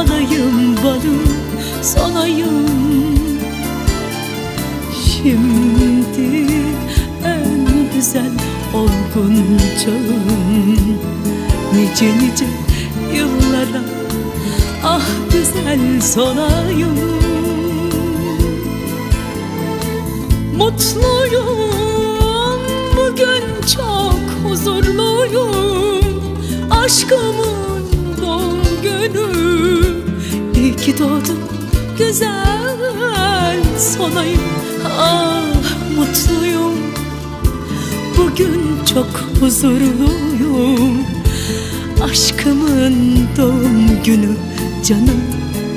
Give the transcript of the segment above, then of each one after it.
Alayım balım salayım Şimdi en güzel olgun çağım. Nice nice yıllara ah güzel solayım Mutluyum bugün çok huzurluyum. Aşkımın doğum günü ki doğdun güzel sonayım. Ah mutluyum. Bugün çok huzurluyum. Aşkımın doğum günü Canım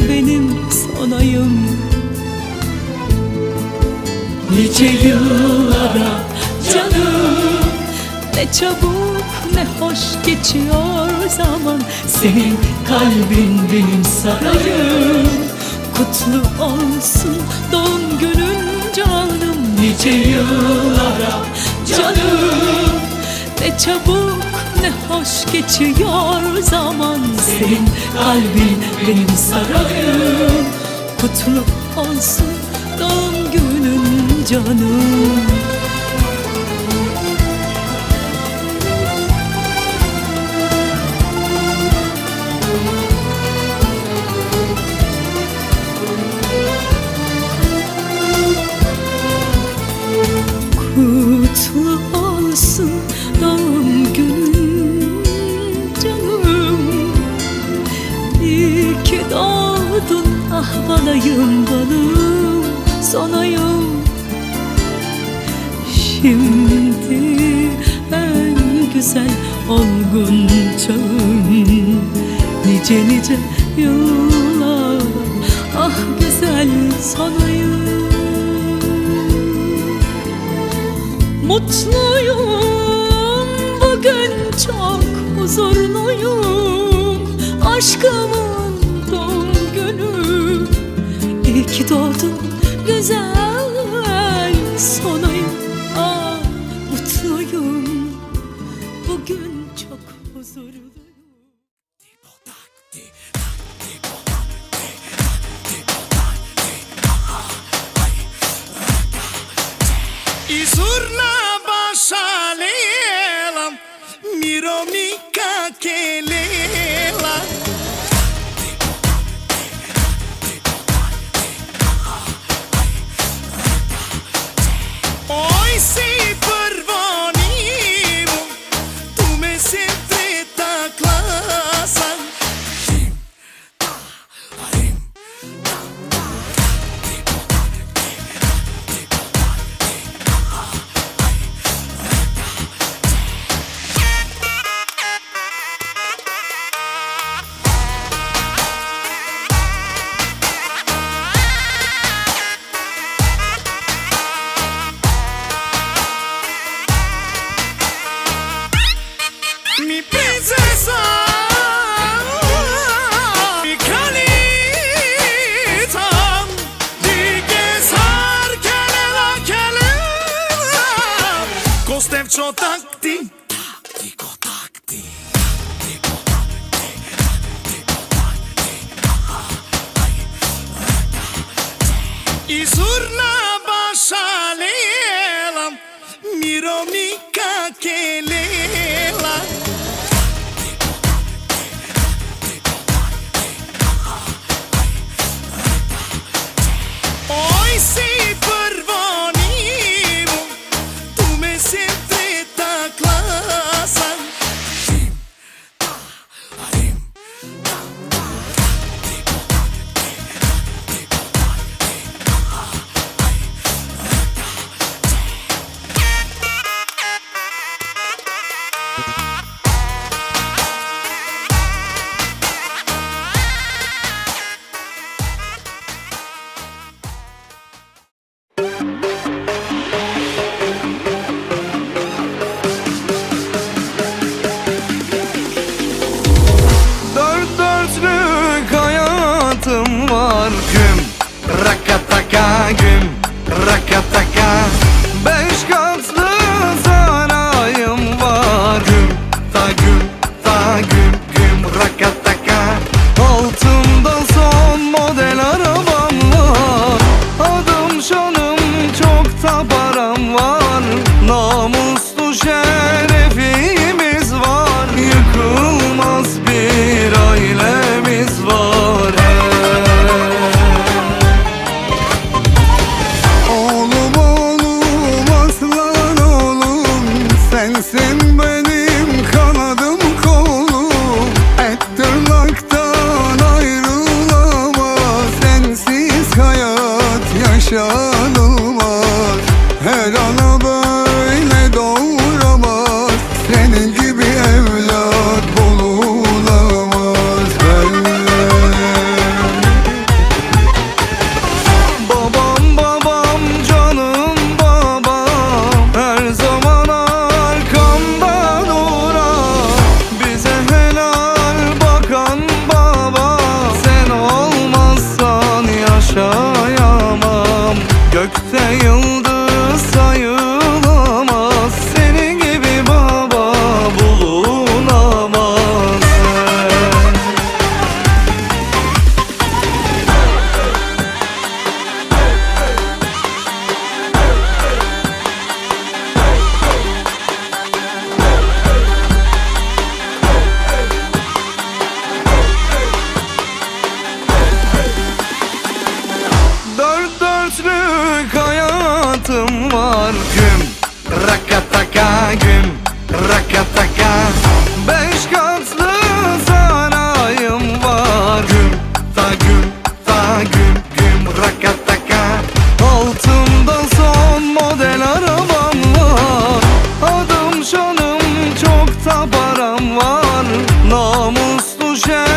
benim sonayım. Nice yıllara canım Ne çabuk ne hoş geçiyor zaman. Senin kalbin benim sarayım. Kutlu olsun doğum günün canım. Nice yıllara canım. Ne çabuk ne hoş geçiyor zaman. Senin kalbin benim sarayım. Kutlu olsun doğum günün canım doğdun ah balayım balım sonayım Şimdi en güzel olgun çağım Nice nice yıllar ah güzel sonayım Mutluyum bugün çok huzurluyum Aşkımın günü İyi ki doğdun güzel sonayım. Ah mutluyum. Bugün çok huzurluyum. Iz urna bašalela Miro tańczą takty Tylko takty Tylko I zurna hayat yaşadım gidiyor güm Rakataka güm Rakataka Beş katlı sarayım var Güm ta güm ta güm güm Rakataka Altımda son model arabam var. Adım şanım çok da var. Namuslu şey